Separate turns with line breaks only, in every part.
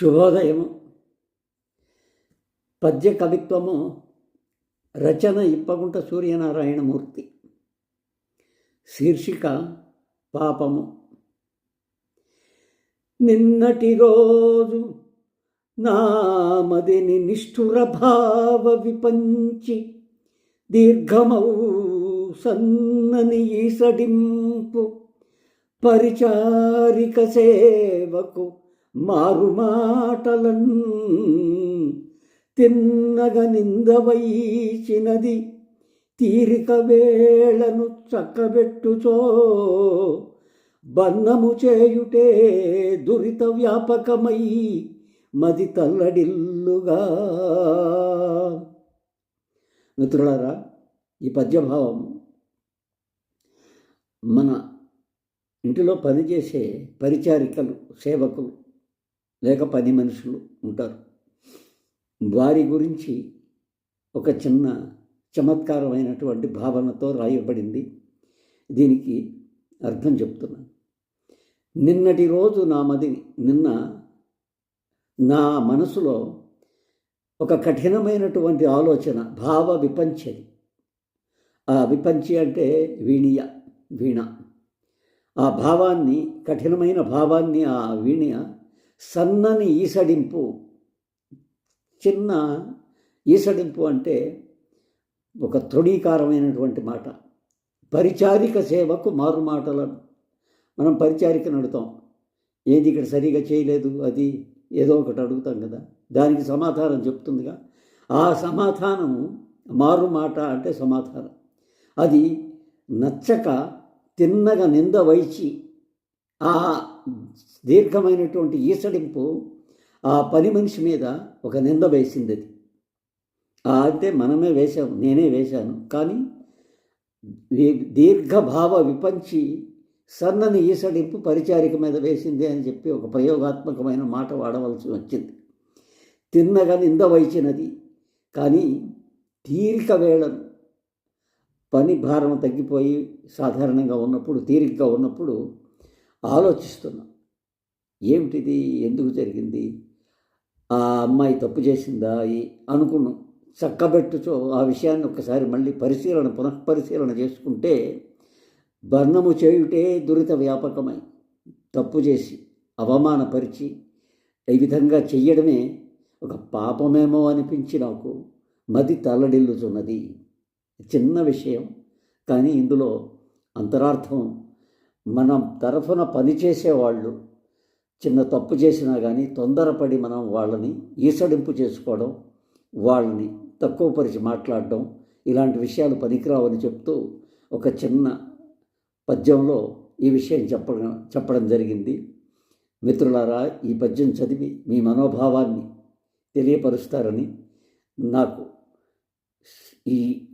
శుభోదయం. పద్య కవిత్వము రచన ఇప్పగుంట సూర్యనారాయణమూర్తి. శీర్షిక పాపము. నిన్నటి రోజు నామదిని నిష్ఠుర భావ విపంచి దీర్ఘమౌ సన్నని ఈసడింపు పరిచారిక సేవకు మారుమాటలన్ తిన్నగ నిందవైచినది తీరిక వేళను చక్కబెట్టుచో బన్నము చేయుటే దురిత వ్యాపకమై మది తల్లడిల్లుగా. మిత్రులారా ఈ పద్యభావం మన ఇంటిలో పనిచేసే పరిచారికలు సేవకులు లేక పది మనుషులు ఉంటారు. వారి గురించి ఒక చిన్న చమత్కారమైనటువంటి భావనతో రాయబడింది. దీనికి అర్థం చెప్తున్నాను. నిన్నటి రోజు నా మది నిన్న నా మనసులో ఒక కఠినమైనటువంటి ఆలోచన భావ విపంచది ఆ విపంచి అంటే వీణియ వీణ. ఆ భావాన్ని కఠినమైన భావాన్ని ఆ వీణియ సన్నని ఈసడింపు చిన్న ఈసడింపు అంటే ఒక తృణీకారమైనటువంటి మాట. పరిచారిక సేవకు మారు మాటలను మనం పరిచారిక నడుతాం. ఏది ఇక్కడ సరిగా చేయలేదు అది ఏదో ఒకటి అడుగుతాం కదా. దానికి సమాధానం చెప్తుందిగా. ఆ సమాధానం మారు మాట అంటే సమాధానం. అది నచ్చక తిన్నగా నింద వైచి ఆ దీర్ఘమైనటువంటి ఈసడింపు ఆ పని మనిషి మీద ఒక నింద వేసింది అది. అంటే మనమే వేశాము నేనే వేశాను. కానీ దీర్ఘభావ విపంచి సన్నని ఈసడింపు పరిచారిక మీద వేసింది అని చెప్పి ఒక ప్రయోగాత్మకమైన మాట వాడవలసి వచ్చింది. తిన్నగా నింద వైచినది కానీ తీరిక వేళను పని భారం తగ్గిపోయి సాధారణంగా ఉన్నప్పుడు తీరికగా ఉన్నప్పుడు ఆలోచిస్తున్నాం. ఏమిటిది? ఎందుకు జరిగింది? ఆ అమ్మాయి తప్పు చేసిందా? అనుకున్నాం చక్కబెట్టుచో ఆ విషయాన్ని ఒకసారి మళ్ళీ పరిశీలన పునఃపరిశీలన చేసుకుంటే బర్ణము చేయుటే దురిత వ్యాపకమై తప్పు చేసి అవమానపరిచి ఈ విధంగా చెయ్యడమే ఒక పాపమేమో అనిపించి నాకు మది తల్లడిల్లుచున్నది చిన్న విషయం కానీ ఇందులో అంతరార్థం మనం తరఫున పనిచేసేవాళ్ళు చిన్న తప్పు చేసినా కానీ తొందరపడి మనం వాళ్ళని ఈసడింపు చేసుకోవడం వాళ్ళని తక్కువ పరిచి మాట్లాడడం ఇలాంటి విషయాలు పనికిరావని చెప్తూ ఒక చిన్న పద్యంలో ఈ విషయం చెప్పడం చెప్పడం జరిగింది. మిత్రులారా ఈ పద్యం చదివి మీ మనోభావాన్ని తెలియపరుస్తారని నాకు ఈ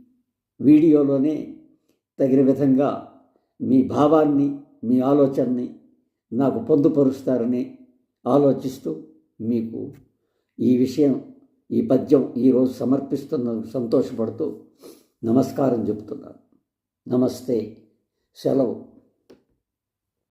వీడియోలోనే తగిన విధంగా మీ భావాన్ని మీ ఆలోచనని నాకు పొందుపరుస్తారని ఆలోచిస్తూ మీకు ఈ విషయం ఈ పద్యం ఈరోజు సమర్పిస్తున్న సంతోషపడుతూ నమస్కారం చెబుతున్నాను. నమస్తే. సెలవు.